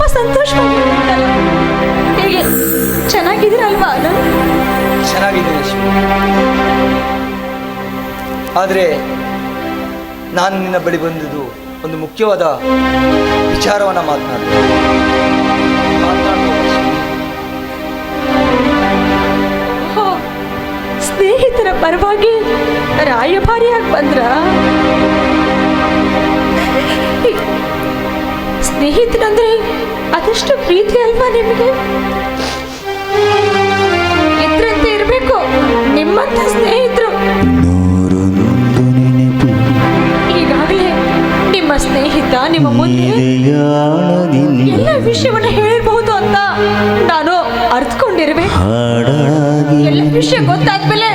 ತುಂಬಾ ಸಂತೋಷ ಹೇಗೆ? ಚೆನ್ನಾಗಿದ್ದೀರಲ್ವಾ ಚೆನ್ನಾಗಿದ್ದೀನಿ ಆದರೆ ನಾನು ನಿನ್ನ ಬಳಿ ಬಂದಿದ್ದು ಒಂದು ಮುಖ್ಯವಾದ ವಿಚಾರವನ್ನು ಮಾತನಾಡ. ಸ್ನೇಹಿತರ ಪರವಾಗಿ ರಾಯಭಾರಿಯಾಗಿ ಬಂದ್ರಾ? ಸ್ನೇಹಿತರಂದ್ರೆ ಅದೆಷ್ಟು ಪ್ರೀತಿ ಅಲ್ವಾ ನಿಮಗೆ? ಇದ್ರಂತೆ ಇರಬೇಕು ನಿಮ್ಮಂತ ಸ್ನೇಹಿತರು. ಈಗಾಗಲೇ ನಿಮ್ಮ ಸ್ನೇಹಿತ ನಿಮ್ಮ ಮುಂದೆ ಎಲ್ಲ ವಿಷಯವನ್ನ ಹೇಳಿರಬಹುದು ಅಂತ ನಾನು ಅರ್ಥಕೊಂಡಿರ್ಬೇಕು ಎಲ್ಲ ವಿಷಯ ಗೊತ್ತಾದ್ಮೇಲೆ